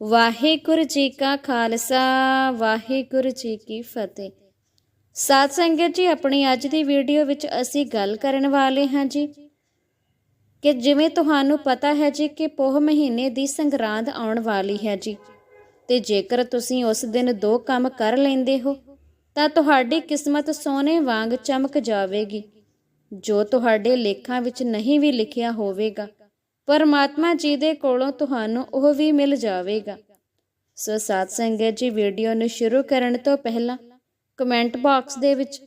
ਵਾਹਿਗੁਰੂ ਜੀ ਕਾ ਖਾਲਸਾ, ਵਾਹਿਗੁਰੂ ਜੀ ਕੀ ਫਤਿਹ। ਸਾਧ ਸੰਗਤ ਜੀ, ਆਪਣੀ ਅੱਜ ਦੀ ਵੀਡੀਓ ਵਿੱਚ ਅਸੀਂ ਗੱਲ ਕਰਨ ਵਾਲੇ ਹਾਂ ਜੀ ਕਿ ਜਿਵੇਂ ਤੁਹਾਨੂੰ ਪਤਾ ਹੈ ਜੀ ਕਿ ਪੋਹ ਮਹੀਨੇ ਦੀ ਸੰਗਰਾਂਦ ਆਉਣ ਵਾਲੀ ਹੈ ਜੀ। ਤੇ ਜੇਕਰ ਤੁਸੀਂ ਉਸ ਦਿਨ ਦੋ ਕੰਮ ਕਰ ਲੈਂਦੇ ਹੋ, ਤਾਂ ਤੁਹਾਡੀ ਕਿਸਮਤ ਸੋਨੇ ਵਾਂਗ ਚਮਕ ਜਾਵੇਗੀ, ਜੋ ਤੁਹਾਡੇ ਲੇਖਾਂ ਵਿੱਚ ਨਹੀਂ ਵੀ ਲਿਖਿਆ ਹੋਵੇਗਾ। ਪਰਮਾਤਮਾ ਜੀ ਦੇ ਕੋਲੋਂ ਤੁਹਾਨੂੰ ਉਹ ਵੀ ਮਿਲ ਜਾਵੇਗਾ। ਸੋ ਸਾਧ ਸੰਗਤ ਜੀ, ਵੀਡੀਓ ਨੂੰ ਸ਼ੁਰੂ ਕਰਨ ਤੋਂ ਪਹਿਲਾਂ ਕਮੈਂਟ ਬਾਕਸ ਦੇ ਵਿੱਚ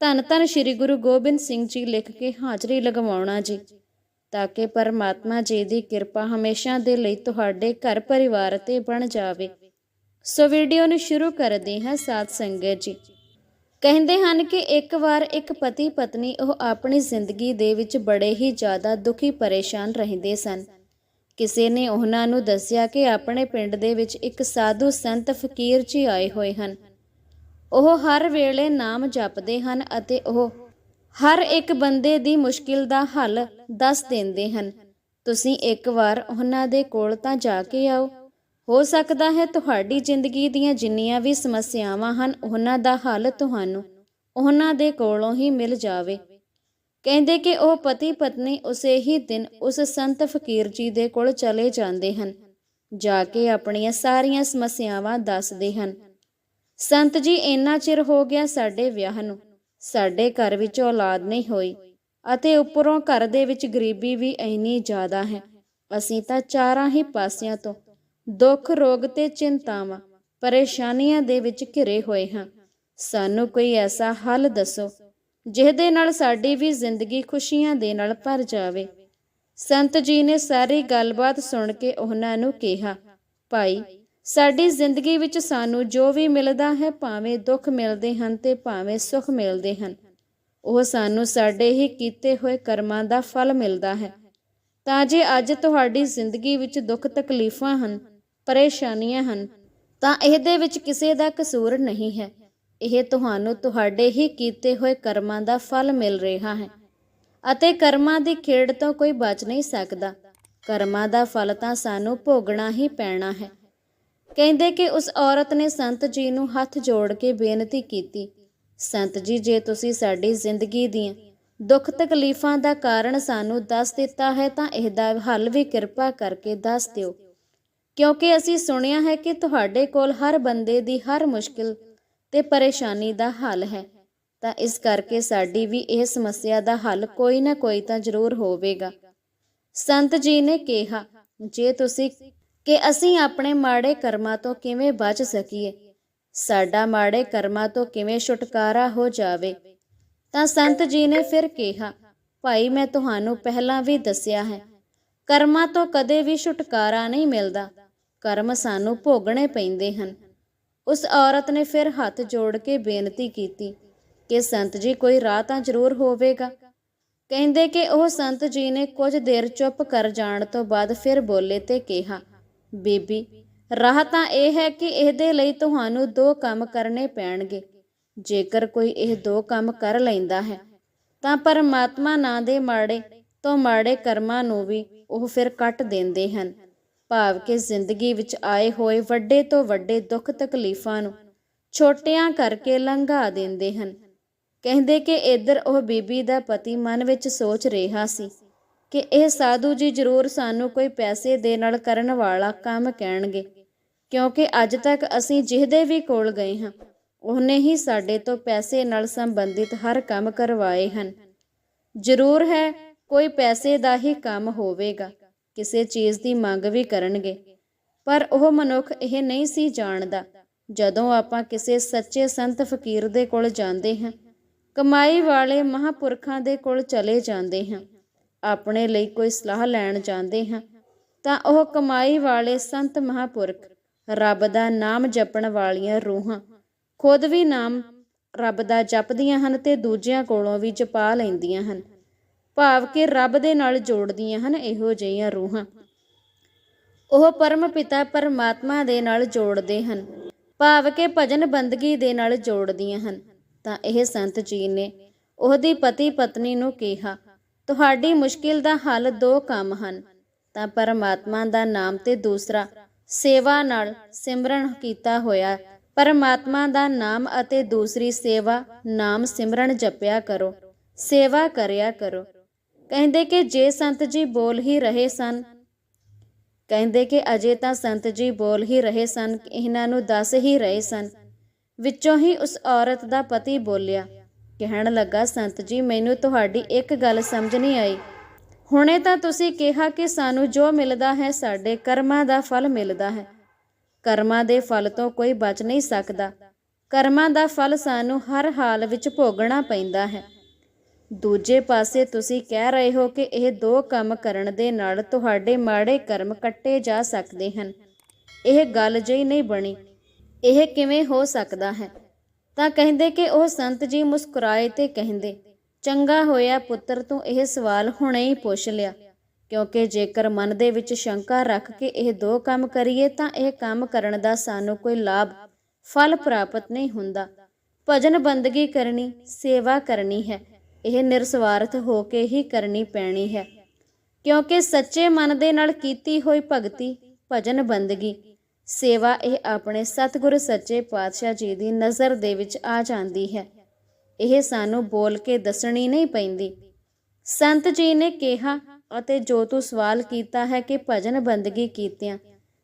ਧੰਨ ਧੰਨ ਸ੍ਰੀ ਗੁਰੂ ਗੋਬਿੰਦ ਸਿੰਘ ਜੀ ਲਿਖ ਕੇ ਹਾਜ਼ਰੀ ਲਗਵਾਉਣਾ ਜੀ, ਤਾਂ ਕਿ ਪਰਮਾਤਮਾ ਜੀ ਦੀ ਕਿਰਪਾ ਹਮੇਸ਼ਾ ਦੇ ਲਈ ਤੁਹਾਡੇ ਘਰ ਪਰਿਵਾਰ ਤੇ ਬਣ ਜਾਵੇ। ਸੋ ਵੀਡੀਓ ਨੂੰ ਸ਼ੁਰੂ ਕਰਦੇ ਹਾਂ ਸਾਧ ਸੰਗਤ ਜੀ। ਕਹਿੰਦੇ ਹਨ ਕਿ ਇੱਕ ਵਾਰ ਇੱਕ ਪਤੀ ਪਤਨੀ ਉਹ ਆਪਣੀ ਜ਼ਿੰਦਗੀ ਦੇ ਵਿੱਚ ਬੜੇ ਹੀ ਜ਼ਿਆਦਾ ਦੁਖੀ ਪਰੇਸ਼ਾਨ ਰਹਿੰਦੇ ਸਨ। ਕਿਸੇ ਨੇ ਉਹਨਾਂ ਨੂੰ ਦੱਸਿਆ ਕਿ ਆਪਣੇ ਪਿੰਡ ਦੇ ਵਿੱਚ ਇੱਕ ਸਾਧੂ ਸੰਤ ਫਕੀਰ ਜੀ ਆਏ ਹੋਏ ਹਨ। ਉਹ ਹਰ ਵੇਲੇ ਨਾਮ ਜਪਦੇ ਹਨ ਅਤੇ ਉਹ ਹਰ ਇੱਕ ਬੰਦੇ ਦੀ ਮੁਸ਼ਕਿਲ ਦਾ ਹੱਲ ਦੱਸ ਦਿੰਦੇ ਹਨ। ਤੁਸੀਂ ਇੱਕ ਵਾਰ ਉਹਨਾਂ ਦੇ ਕੋਲ ਤਾਂ ਜਾ ਕੇ ਆਓ। ਹੋ ਸਕਦਾ ਹੈ ਤੁਹਾਡੀ ਜ਼ਿੰਦਗੀ ਦੀਆਂ ਜਿੰਨੀਆਂ ਵੀ ਸਮੱਸਿਆਵਾਂ ਹਨ, ਉਹਨਾਂ ਦਾ ਹੱਲ ਤੁਹਾਨੂੰ ਉਹਨਾਂ ਦੇ ਕੋਲੋਂ ਹੀ ਮਿਲ ਜਾਵੇ। ਕਹਿੰਦੇ ਕਿ ਉਹ ਪਤੀ ਪਤਨੀ ਉਸੇ ਹੀ ਦਿਨ ਉਸ ਸੰਤ ਫਕੀਰ ਜੀ ਦੇ ਕੋਲ ਚਲੇ ਜਾਂਦੇ ਹਨ, ਜਾ ਕੇ ਆਪਣੀਆਂ ਸਾਰੀਆਂ ਸਮੱਸਿਆਵਾਂ ਦੱਸਦੇ ਹਨ। ਸੰਤ ਜੀ, ਇੰਨਾ ਚਿਰ ਹੋ ਗਿਆ ਸਾਡੇ ਵਿਆਹ ਨੂੰ, ਸਾਡੇ ਘਰ ਵਿੱਚ ਔਲਾਦ ਨਹੀਂ ਹੋਈ ਅਤੇ ਉੱਪਰੋਂ ਘਰ ਦੇ ਵਿੱਚ ਗਰੀਬੀ ਵੀ ਇੰਨੀ ਜ਼ਿਆਦਾ ਹੈ, ਅਸੀਂ ਤਾਂ ਚਾਰਾਂ ਹੀ ਪਾਸਿਆਂ ਤੋਂ ਦੁੱਖ, ਰੋਗ ਤੇ ਚਿੰਤਾਵਾਂ ਪਰੇਸ਼ਾਨੀਆਂ ਦੇ ਵਿੱਚ ਘਿਰੇ ਹੋਏ ਹਾਂ। ਸਾਨੂੰ ਕੋਈ ਐਸਾ ਹੱਲ ਦੱਸੋ, ਜਿਹਦੇ ਨਾਲ ਸਾਡੀ ਵੀ ਜ਼ਿੰਦਗੀ ਖੁਸ਼ੀਆਂ ਦੇ ਨਾਲ ਭਰ ਜਾਵੇ। ਸੰਤ ਜੀ ਨੇ ਸਾਰੀ ਗੱਲਬਾਤ ਸੁਣ ਕੇ ਉਹਨਾਂ ਨੂੰ ਕਿਹਾ, ਭਾਈ, ਸਾਡੀ ਜ਼ਿੰਦਗੀ ਵਿੱਚ ਸਾਨੂੰ ਜੋ ਵੀ ਮਿਲਦਾ ਹੈ, ਭਾਵੇਂ ਦੁੱਖ ਮਿਲਦੇ ਹਨ ਤੇ ਭਾਵੇਂ ਸੁੱਖ ਮਿਲਦੇ ਹਨ, ਉਹ ਸਾਨੂੰ ਸਾਡੇ ਹੀ ਕੀਤੇ ਹੋਏ ਕਰਮਾਂ ਦਾ ਫਲ ਮਿਲਦਾ ਹੈ। ਤਾਂ ਜੇ ਅੱਜ ਤੁਹਾਡੀ ਜ਼ਿੰਦਗੀ ਵਿੱਚ ਦੁੱਖ ਤਕਲੀਫਾਂ ਹਨ ਪਰੇਸ਼ਾਨੀਆਂ ਹਨ, ਤਾਂ ਇਹਦੇ ਵਿੱਚ ਕਿਸੇ ਦਾ ਕਸੂਰ ਨਹੀਂ ਹੈ। ਇਹ ਤੁਹਾਨੂੰ ਤੁਹਾਡੇ ਹੀ ਕੀਤੇ ਹੋਏ ਕਰਮਾਂ ਦਾ ਫਲ ਮਿਲ ਰਿਹਾ ਹੈ ਅਤੇ ਕਰਮਾਂ ਦੀ ਖੇਡ ਤੋਂ ਕੋਈ ਬਚ ਨਹੀਂ ਸਕਦਾ। ਕਰਮਾਂ ਦਾ ਫਲ ਤਾਂ ਸਾਨੂੰ ਭੋਗਣਾ ਹੀ ਪੈਣਾ ਹੈ। ਕਹਿੰਦੇ ਕਿ ਉਸ ਔਰਤ ਨੇ ਸੰਤ ਜੀ ਨੂੰ ਹੱਥ ਜੋੜ ਕੇ ਬੇਨਤੀ ਕੀਤੀ, ਸੰਤ ਜੀ, ਜੇ ਤੁਸੀਂ ਸਾਡੀ ਜ਼ਿੰਦਗੀ ਦੀਆਂ ਦੁੱਖ ਤਕਲੀਫਾਂ ਦਾ ਕਾਰਨ ਸਾਨੂੰ ਦੱਸ ਦਿੱਤਾ ਹੈ ਤਾਂ ਇਹਦਾ ਹੱਲ ਵੀ ਕਿਰਪਾ ਕਰਕੇ ਦੱਸ ਦਿਓ। ਕਿਉਂਕਿ ਅਸੀਂ ਸੁਣਿਆ ਹੈ ਕਿ ਤੁਹਾਡੇ ਕੋਲ ਹਰ ਬੰਦੇ ਦੀ ਹਰ ਮੁਸ਼ਕਿਲ ਤੇ ਪਰੇਸ਼ਾਨੀ ਦਾ ਹੱਲ ਹੈ। ਤਾਂ ਇਸ ਕਰਕੇ ਸਾਡੀ ਵੀ ਇਹ ਸਮੱਸਿਆ ਦਾ ਹੱਲ ਕੋਈ ਨਾ ਕੋਈ ਤਾਂ ਜ਼ਰੂਰ ਹੋਵੇਗਾ। ਸੰਤ ਜੀ ਨੇ ਕਿਹਾ, ਜੇ ਤੁਸੀਂ ਕਿ ਅਸੀਂ ਆਪਣੇ ਮਾੜੇ ਕਰਮਾਂ ਤੋਂ ਕਿਵੇਂ ਬਚ ਸਕੀਏ? ਸਾਡਾ ਮਾੜੇ ਕਰਮਾਂ ਤੋਂ ਕਿਵੇਂ ਛੁਟਕਾਰਾ ਹੋ ਜਾਵੇ? ਤਾਂ ਸੰਤ ਜੀ ਨੇ ਫਿਰ ਕਿਹਾ, ਭਾਈ, ਮੈਂ ਤੁਹਾਨੂੰ ਪਹਿਲਾਂ ਵੀ ਦੱਸਿਆ ਹੈ, ਕਰਮਾਂ ਤੋਂ ਕਦੇ ਵੀ ਛੁਟਕਾਰਾ ਨਹੀਂ ਮਿਲਦਾ। ਕਰਮ ਸਾਨੂੰ ਭੋਗਣੇ ਪੈਂਦੇ ਹਨ। ਉਸ ਔਰਤ ਨੇ ਫਿਰ ਹੱਥ ਜੋੜ ਕੇ ਬੇਨਤੀ ਕੀਤੀ ਕਿ ਸੰਤ ਜੀ, ਕੋਈ ਰਾਹ ਤਾਂ ਜ਼ਰੂਰ ਹੋਵੇਗਾ। ਕਹਿੰਦੇ ਕਿ ਉਹ ਸੰਤ ਜੀ ਨੇ ਕੁਝ ਦੇਰ ਚੁੱਪ ਕਰ ਜਾਣ ਤੋਂ ਬਾਅਦ ਫਿਰ ਬੋਲੇ ਤੇ ਕਿਹਾ, ਬੀਬੀ, ਰਾਹ ਤਾਂ ਇਹ ਹੈ ਕਿ ਇਹਦੇ ਲਈ ਤੁਹਾਨੂੰ ਦੋ ਕੰਮ ਕਰਨੇ ਪੈਣਗੇ। ਜੇਕਰ ਕੋਈ ਇਹ ਦੋ ਕੰਮ ਕਰ ਲੈਂਦਾ ਹੈ, ਤਾਂ ਪਰਮਾਤਮਾ ਨਾਂ ਦੇ ਮਾੜੇ ਤੋਂ ਮਾੜੇ ਕਰਮਾਂ ਨੂੰ ਵੀ ਉਹ ਫਿਰ ਕੱਟ ਦਿੰਦੇ ਹਨ। ਭਾਵ ਕਿ ਜ਼ਿੰਦਗੀ ਵਿੱਚ ਆਏ ਹੋਏ ਵੱਡੇ ਤੋਂ ਵੱਡੇ ਦੁੱਖ ਤਕਲੀਫਾਂ ਨੂੰ ਛੋਟਿਆਂ ਕਰਕੇ ਲੰਘਾ ਦਿੰਦੇ ਹਨ। ਕਹਿੰਦੇ ਕਿ ਇੱਧਰ ਉਹ ਬੀਬੀ ਦਾ ਪਤੀ ਮਨ ਵਿੱਚ ਸੋਚ ਰਿਹਾ ਸੀ ਕਿ ਇਹ ਸਾਧੂ ਜੀ ਜ਼ਰੂਰ ਸਾਨੂੰ ਕੋਈ ਪੈਸੇ ਦੇ ਨਾਲ ਕਰਨ ਵਾਲਾ ਕੰਮ ਕਹਿਣਗੇ, ਕਿਉਂਕਿ ਅੱਜ ਤੱਕ ਅਸੀਂ ਜਿਹਦੇ ਵੀ ਕੋਲ ਗਏ ਹਾਂ, ਉਹਨੇ ਹੀ ਸਾਡੇ ਤੋਂ ਪੈਸੇ ਨਾਲ ਸੰਬੰਧਿਤ ਹਰ ਕੰਮ ਕਰਵਾਏ ਹਨ। ਜ਼ਰੂਰ ਹੈ, ਕੋਈ ਪੈਸੇ ਦਾ ਹੀ ਕੰਮ ਹੋਵੇਗਾ। ਕਿਸੇ ਚੀਜ਼ ਦੀ ਮੰਗ ਵੀ ਕਰਨਗੇ। ਪਰ ਉਹ ਮਨੁੱਖ ਇਹ ਨਹੀਂ ਸੀ ਜਾਣਦਾ, ਜਦੋਂ ਆਪਾਂ ਕਿਸੇ ਸੱਚੇ ਸੰਤ ਫਕੀਰ ਦੇ ਕੋਲ ਜਾਂਦੇ ਹਾਂ, ਕਮਾਈ ਵਾਲੇ ਮਹਾਪੁਰਖਾਂ ਦੇ ਕੋਲ ਚਲੇ ਜਾਂਦੇ ਹਾਂ, ਆਪਣੇ ਲਈ ਕੋਈ ਸਲਾਹ ਲੈਣ ਜਾਂਦੇ ਹਾਂ, ਤਾਂ ਉਹ ਕਮਾਈ ਵਾਲੇ ਸੰਤ ਮਹਾਪੁਰਖ, ਰੱਬ ਦਾ ਨਾਮ ਜਪਣ ਵਾਲੀਆਂ ਰੂਹਾਂ, ਖੁਦ ਵੀ ਨਾਮ ਰੱਬ ਦਾ ਜਪਦੀਆਂ ਹਨ ਤੇ ਦੂਜਿਆਂ ਕੋਲੋਂ ਵੀ ਜਪਾ ਲੈਂਦੀਆਂ ਹਨ। ਭਾਵ ਕਿ ਰੱਬ ਦੇ ਨਾਲ ਜੋੜਦੀਆਂ ਹਨ, ਇਹੋ ਜਿਹੀਆਂ ਰੂਹਾਂ। ਉਹ ਪਰਮ ਪਿਤਾ ਪਰਮਾਤਮਾ ਦੇ ਨਾਲ ਜੋੜਦੇ ਹਨ। ਭਾਵ ਕਿ ਭਜਨ ਬੰਦਗੀ ਦੇ ਨਾਲ ਜੋੜਦੀਆਂ ਹਨ। ਤਾਂ ਇਹ ਸੰਤ ਜੀ ਨੇ ਉਹਦੀ ਪਤੀ ਪਤਨੀ ਨੂੰ ਕਿਹਾ, ਤੁਹਾਡੀ ਮੁਸ਼ਕਿਲ ਦਾ ਹੱਲ ਦੋ ਕੰਮ ਹਨ। ਤਾਂ ਪਰਮਾਤਮਾ ਦਾ ਨਾਮ ਤੇ ਦੂਸਰਾ ਸੇਵਾ ਨਾਲ ਸਿਮਰਨ ਕੀਤਾ ਹੋਇਆ, ਪਰਮਾਤਮਾ ਦਾ ਨਾਮ ਅਤੇ ਦੂਸਰੀ ਸੇਵਾ ਨਾਮ ਸਿਮਰਨ ਜਪਿਆ ਕਰੋ। ਸੇਵਾ ਕਰਿਆ ਕਰੋ। ਕਹਿੰਦੇ ਕਿ ਜੇ ਸੰਤ ਜੀ ਬੋਲ ਹੀ ਰਹੇ ਸਨ, ਕਹਿੰਦੇ ਕਿ ਅਜੇ ਤਾਂ ਸੰਤ ਜੀ ਬੋਲ ਹੀ ਰਹੇ ਸਨ, ਇਹਨਾਂ ਨੂੰ ਦੱਸ ਹੀ ਰਹੇ ਸਨ। ਵਿੱਚੋਂ ਹੀ ਉਸ ਔਰਤ ਦਾ ਪਤੀ ਬੋਲਿਆ, ਕਹਿਣ ਲੱਗਾ, ਸੰਤ ਜੀ, ਮੈਨੂੰ ਤੁਹਾਡੀ ਇੱਕ ਗੱਲ ਸਮਝ ਨਹੀਂ ਆਈ। ਹੁਣੇ ਤਾਂ ਤੁਸੀਂ ਕਿਹਾ ਕਿ ਸਾਨੂੰ ਜੋ ਮਿਲਦਾ ਹੈ, ਸਾਡੇ ਕਰਮਾਂ ਦਾ ਫਲ ਮਿਲਦਾ ਹੈ। ਕਰਮਾਂ ਦੇ ਫਲ ਤੋਂ ਕੋਈ ਬਚ ਨਹੀਂ ਸਕਦਾ। ਕਰਮਾਂ ਦਾ ਫਲ ਸਾਨੂੰ ਹਰ ਹਾਲ ਵਿੱਚ ਭੋਗਣਾ ਪੈਂਦਾ ਹੈ। ਦੂਜੇ ਪਾਸੇ ਤੁਸੀਂ ਕਹਿ ਰਹੇ ਹੋ ਕਿ ਇਹ ਦੋ ਕੰਮ ਕਰਨ ਦੇ ਨਾਲ ਤੁਹਾਡੇ ਮਾੜੇ ਕਰਮ ਕੱਟੇ ਜਾ ਸਕਦੇ ਹਨ। ਇਹ ਗੱਲ ਜਿਹੀ ਨਹੀਂ ਬਣੀ। ਇਹ ਕਿਵੇਂ ਹੋ ਸਕਦਾ ਹੈ? ਤਾਂ ਕਹਿੰਦੇ ਕਿ ਉਹ ਸੰਤ ਜੀ ਮੁਸਕਰਾਏ ਤੇ ਕਹਿੰਦੇ, ਚੰਗਾ ਹੋਇਆ ਪੁੱਤਰ, ਤੂੰ ਇਹ ਸਵਾਲ ਹੁਣੇ ਹੀ ਪੁੱਛ ਲਿਆ। ਕਿਉਂਕਿ ਜੇਕਰ ਮਨ ਦੇ ਵਿੱਚ ਸ਼ੰਕਾ ਰੱਖ ਕੇ ਇਹ ਦੋ ਕੰਮ ਕਰੀਏ ਤਾਂ ਇਹ ਕੰਮ ਕਰਨ ਦਾ ਸਾਨੂੰ ਕੋਈ ਲਾਭ, ਫਲ ਪ੍ਰਾਪਤ ਨਹੀਂ ਹੁੰਦਾ। ਭਜਨ ਬੰਦਗੀ ਕਰਨੀ, ਸੇਵਾ ਕਰਨੀ ਹੈ। ਇਹ ਨਿਰਸਵਾਰਥ ਹੋ ਕੇ ਹੀ ਕਰਨੀ ਪੈਣੀ ਹੈ। ਕਿਉਂਕਿ ਸੱਚੇ ਮਨ ਦੇ ਨਾਲ ਕੀਤੀ ਹੋਈ ਭਗਤੀ ਭਜਨ ਬੰਦਗੀ, ਸੇਵਾ ਇਹ ਆਪਣੇ ਸਤਿਗੁਰ ਸੱਚੇ ਪਾਤਸ਼ਾਹ ਜੀ ਦੀ ਨਜ਼ਰ ਦੇ ਵਿੱਚ ਆ ਜਾਂਦੀ ਹੈ। ਇਹ ਸਾਨੂੰ ਬੋਲ ਕੇ ਦੱਸਣੀ ਨਹੀਂ ਪੈਂਦੀ। ਸੰਤ ਜੀ ਨੇ ਕਿਹਾ ਅਤੇ ਜੋ ਤੂੰ ਸਵਾਲ ਕੀਤਾ ਹੈ ਕਿ ਭਜਨ ਬੰਦਗੀ ਕੀਤਿਆਂ,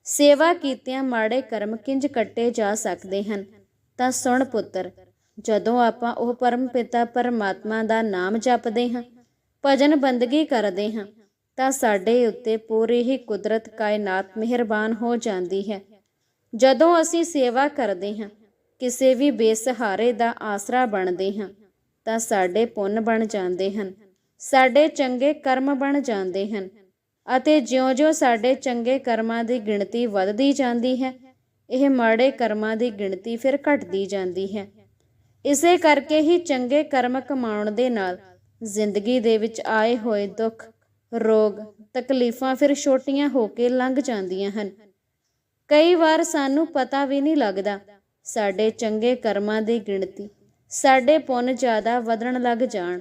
ਸੇਵਾ ਕੀਤਿਆਂ ਮਾੜੇ ਕਰਮ ਕਿੰਜ ਕੱਟੇ ਜਾ ਸਕਦੇ ਹਨ, ਤਾਂ ਸੁਣ ਪੁੱਤਰ ਜਦੋਂ ਆਪਾਂ ਉਹ ਪਰਮ ਪਿਤਾ ਪਰਮਾਤਮਾ ਦਾ ਨਾਮ ਜਪਦੇ ਹਾਂ, ਭਜਨ ਬੰਦਗੀ ਕਰਦੇ ਹਾਂ, ਤਾਂ ਸਾਡੇ ਉੱਤੇ ਪੂਰੀ ਹੀ ਕੁਦਰਤ ਕਾਇਨਾਤ ਮਿਹਰਬਾਨ ਹੋ ਜਾਂਦੀ ਹੈ। ਜਦੋਂ ਅਸੀਂ ਸੇਵਾ ਕਰਦੇ ਹਾਂ, ਕਿਸੇ ਵੀ ਬੇਸਹਾਰੇ ਦਾ ਆਸਰਾ ਬਣਦੇ ਹਾਂ, ਤਾਂ ਸਾਡੇ ਪੁੰਨ ਬਣ ਜਾਂਦੇ ਹਨ, ਸਾਡੇ ਚੰਗੇ ਕਰਮ ਬਣ ਜਾਂਦੇ ਹਨ ਅਤੇ ਜਿਉਂ-ਜਿਉਂ ਸਾਡੇ ਚੰਗੇ ਕਰਮਾਂ ਦੀ ਗਿਣਤੀ ਵੱਧਦੀ ਜਾਂਦੀ ਹੈ, ਇਹ ਮਾੜੇ ਕਰਮਾਂ ਦੀ ਗਿਣਤੀ ਫਿਰ ਘਟਦੀ ਜਾਂਦੀ ਹੈ। ਇਸੇ ਕਰਕੇ ਹੀ ਚੰਗੇ ਕਰਮ ਕਮਾਉਣ ਦੇ ਨਾਲ ਜ਼ਿੰਦਗੀ ਦੇ ਵਿੱਚ ਆਏ ਹੋਏ ਦੁੱਖ, ਰੋਗ, ਤਕਲੀਫਾਂ ਫਿਰ ਛੋਟੀਆਂ ਹੋ ਕੇ ਲੰਘ ਜਾਂਦੀਆਂ ਹਨ। ਕਈ ਵਾਰ ਸਾਨੂੰ ਪਤਾ ਵੀ ਨਹੀਂ ਲੱਗਦਾ ਸਾਡੇ ਚੰਗੇ ਕਰਮਾਂ ਦੀ ਗਿਣਤੀ, ਸਾਡੇ ਪੁੰਨ ਜ਼ਿਆਦਾ ਵਧਣ ਲੱਗ ਜਾਣ,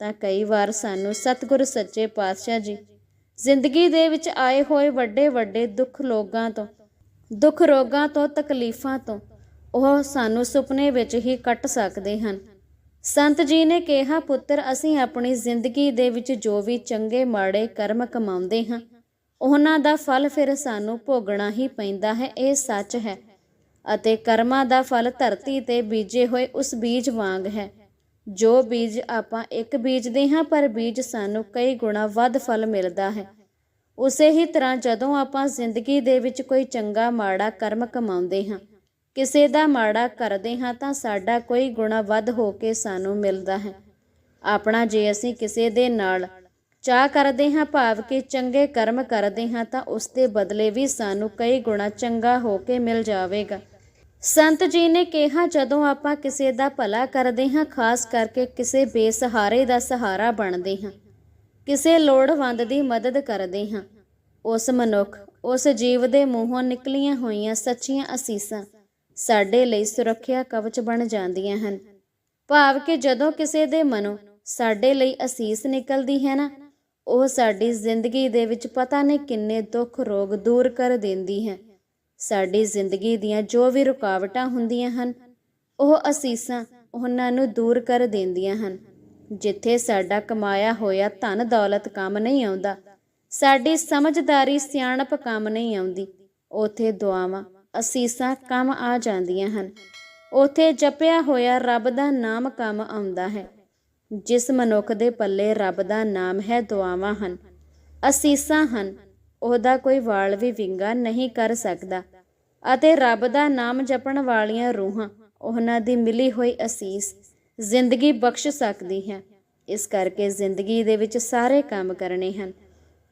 ਤਾਂ ਕਈ ਵਾਰ ਸਾਨੂੰ ਸਤਿਗੁਰ ਸੱਚੇ ਪਾਤਸ਼ਾਹ ਜੀ ਜ਼ਿੰਦਗੀ ਦੇ ਵਿੱਚ ਆਏ ਹੋਏ ਵੱਡੇ ਵੱਡੇ ਦੁੱਖ ਲੋਗਾਂ ਤੋਂ, ਦੁੱਖ ਰੋਗਾਂ ਤੋਂ, ਤਕਲੀਫਾਂ ਤੋਂ ਉਹ ਸਾਨੂੰ ਸੁਪਨੇ ਵਿੱਚ ਹੀ ਕੱਟ ਸਕਦੇ ਹਨ। ਸੰਤ ਜੀ ਨੇ ਕਿਹਾ, ਪੁੱਤਰ, ਅਸੀਂ ਆਪਣੀ ਜ਼ਿੰਦਗੀ ਦੇ ਵਿੱਚ ਜੋ ਵੀ ਚੰਗੇ ਮਾੜੇ ਕਰਮ ਕਮਾਉਂਦੇ ਹਾਂ, ਉਹਨਾਂ ਦਾ ਫਲ ਫਿਰ ਸਾਨੂੰ ਭੋਗਣਾ ਹੀ ਪੈਂਦਾ ਹੈ, ਇਹ ਸੱਚ ਹੈ। ਅਤੇ ਕਰਮਾਂ ਦਾ ਫਲ ਧਰਤੀ ਤੇ ਬੀਜੇ ਹੋਏ ਉਸ ਬੀਜ ਵਾਂਗ ਹੈ। ਜੋ ਬੀਜ ਆਪਾਂ ਇੱਕ ਬੀਜਦੇ ਹਾਂ, ਪਰ ਬੀਜ ਸਾਨੂੰ ਕਈ ਗੁਣਾ ਵੱਧ ਫਲ ਮਿਲਦਾ ਹੈ। ਉਸੇ ਹੀ ਤਰ੍ਹਾਂ ਜਦੋਂ ਆਪਾਂ ਜ਼ਿੰਦਗੀ ਦੇ ਵਿੱਚ ਕੋਈ ਚੰਗਾ ਮਾੜਾ ਕਰਮ ਕਮਾਉਂਦੇ ਹਾਂ ਕਿਸੇ ਦਾ ਮਾੜਾ ਕਰਦੇ ਹਾਂ ਤਾਂ ਸਾਡਾ ਕੋਈ ਗੁਣਾ ਵੱਧ ਹੋ ਕੇ ਸਾਨੂੰ ਮਿਲਦਾ ਹੈ। ਆਪਣਾ ਜੇ ਅਸੀਂ ਕਿਸੇ ਦੇ ਨਾਲ ਚਾਹ ਕਰਦੇ ਹਾਂ, ਭਾਵ ਕਿ ਚੰਗੇ ਕਰਮ ਕਰਦੇ ਹਾਂ ਤਾਂ ਉਸ ਦੇ ਬਦਲੇ ਵੀ ਸਾਨੂੰ ਕਈ ਗੁਣਾ ਚੰਗਾ ਹੋ ਕੇ ਮਿਲ ਜਾਵੇਗਾ। ਸੰਤ ਜੀ ਨੇ ਕਿਹਾ, ਜਦੋਂ ਆਪਾਂ ਕਿਸੇ ਦਾ ਭਲਾ ਕਰਦੇ ਹਾਂ, ਖਾਸ ਕਰਕੇ ਕਿਸੇ ਬੇਸਹਾਰੇ ਦਾ ਸਹਾਰਾ ਬਣਦੇ ਹਾਂ, ਕਿਸੇ ਲੋੜਵੰਦ ਦੀ ਮਦਦ ਕਰਦੇ ਹਾਂ, ਉਸ ਮਨੁੱਖ, ਉਸ ਜੀਵ ਦੇ ਮੂੰਹੋਂ ਨਿਕਲੀਆਂ ਹੋਈਆਂ ਸੱਚੀਆਂ ਅਸੀਸਾਂ ਸਾਡੇ ਲਈ ਸੁਰੱਖਿਆ ਕਵਚ ਬਣ ਜਾਂਦੀਆਂ ਹਨ। ਭਾਵ ਕਿ ਜਦੋਂ ਕਿਸੇ ਦੇ ਮਨੋਂ ਸਾਡੇ ਲਈ ਅਸੀਸ ਨਿਕਲਦੀ ਹੈ ਨਾ, ਉਹ ਸਾਡੀ ਜ਼ਿੰਦਗੀ ਦੇ ਵਿੱਚ ਪਤਾ ਨਹੀਂ ਕਿੰਨੇ ਦੁੱਖ ਰੋਗ ਦੂਰ ਕਰ ਦਿੰਦੀ ਹੈ। ਸਾਡੀ ਜ਼ਿੰਦਗੀ ਦੀਆਂ ਜੋ ਵੀ ਰੁਕਾਵਟਾਂ ਹੁੰਦੀਆਂ ਹਨ, ਉਹ ਅਸੀਸਾਂ ਉਹਨਾਂ ਨੂੰ ਦੂਰ ਕਰ ਦਿੰਦੀਆਂ ਹਨ। ਜਿੱਥੇ ਸਾਡਾ ਕਮਾਇਆ ਹੋਇਆ ਧਨ ਦੌਲਤ ਕੰਮ ਨਹੀਂ ਆਉਂਦਾ, ਸਾਡੀ ਸਮਝਦਾਰੀ ਸਿਆਣਪ ਕੰਮ ਨਹੀਂ ਆਉਂਦੀ, ਉਥੇ ਦੁਆਵਾਂ ਅਸੀਸਾਂ ਕੰਮ ਆ ਜਾਂਦੀਆਂ ਹਨ। ਉਥੇ ਜਪਿਆ ਹੋਇਆ ਰੱਬ ਦਾ ਨਾਮ ਕੰਮ ਆਉਂਦਾ ਹੈ। ਜਿਸ ਮਨੁੱਖ ਦੇ ਪੱਲੇ ਰੱਬ ਦਾ ਨਾਮ ਹੈ, ਦੁਆਵਾਂ ਹਨ, ਅਸੀਸਾਂ ਹਨ। ਉਹਦਾ ਕੋਈ ਵਾਲ ਵੀ ਵਿੰਗਾ ਨਹੀਂ ਕਰ ਸਕਦਾ ਅਤੇ ਰੱਬ ਦਾ ਨਾਮ ਜਪਣ ਵਾਲੀਆਂ ਰੂਹਾਂ, ਉਹਨਾਂ ਦੀ ਮਿਲੀ ਹੋਈ ਅਸੀਸ ਜ਼ਿੰਦਗੀ ਬਖਸ਼ ਸਕਦੀ ਹੈ। ਇਸ ਕਰਕੇ ਜ਼ਿੰਦਗੀ ਦੇ ਵਿੱਚ ਸਾਰੇ ਕੰਮ ਕਰਨੇ ਹਨ,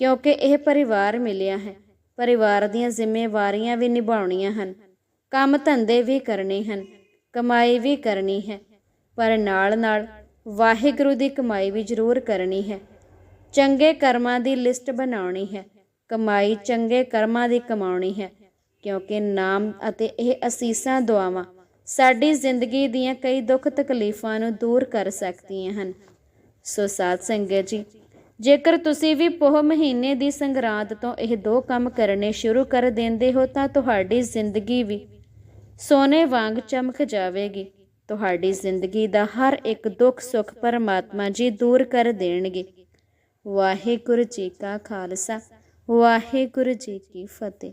ਕਿਉਂਕਿ ਇਹ ਪਰਿਵਾਰ ਮਿਲਿਆ ਹੈ। ਪਰਿਵਾਰ ਦੀਆਂ ਜ਼ਿੰਮੇਵਾਰੀਆਂ ਵੀ ਨਿਭਾਉਣੀਆਂ ਹਨ। ਕੰਮ ਧੰਦੇ ਵੀ ਕਰਨੇ ਹਨ, ਕਮਾਈ ਵੀ ਕਰਨੀ ਹੈ, ਪਰ ਨਾਲ-ਨਾਲ ਵਾਹਿਗੁਰੂ ਦੀ ਕਮਾਈ ਵੀ ਜ਼ਰੂਰ ਕਰਨੀ ਹੈ। ਚੰਗੇ ਕਰਮਾਂ ਦੀ ਲਿਸਟ ਬਣਾਉਣੀ ਹੈ, ਕਮਾਈ ਚੰਗੇ ਕਰਮਾਂ ਦੀ ਕਮਾਉਣੀ ਹੈ, ਕਿਉਂਕਿ ਨਾਮ ਅਤੇ ਇਹ ਅਸੀਸਾਂ ਦੁਆਵਾਂ ਸਾਡੀ ਜ਼ਿੰਦਗੀ ਦੀਆਂ ਕਈ ਦੁੱਖ ਤਕਲੀਫਾਂ ਨੂੰ ਦੂਰ ਕਰ ਸਕਦੀਆਂ ਹਨ। ਸੋ ਸਾਧ ਸੰਗਤ ਜੀ ਜੇਕਰ ਤੁਸੀਂ ਵੀ ਪੋਹ ਮਹੀਨੇ ਦੀ ਸੰਗਰਾਂਦ ਤੋਂ ਇਹ ਦੋ ਕੰਮ ਕਰਨੇ ਸ਼ੁਰੂ ਕਰ ਦਿੰਦੇ ਹੋ, ਤਾਂ ਤੁਹਾਡੀ ਜ਼ਿੰਦਗੀ ਵੀ ਸੋਨੇ ਵਾਂਗ ਚਮਕ ਜਾਵੇਗੀ। ਤੁਹਾਡੀ ਜ਼ਿੰਦਗੀ ਦਾ ਹਰ ਇੱਕ ਦੁੱਖ ਸੁੱਖ ਪਰਮਾਤਮਾ ਜੀ ਦੂਰ ਕਰ ਦੇਣਗੇ। ਵਾਹਿਗੁਰੂ ਜੀ ਕਾ ਖਾਲਸਾ, ਵਾਹਿਗੁਰੂ ਜੀ ਕੀ ਫਤਿਹ।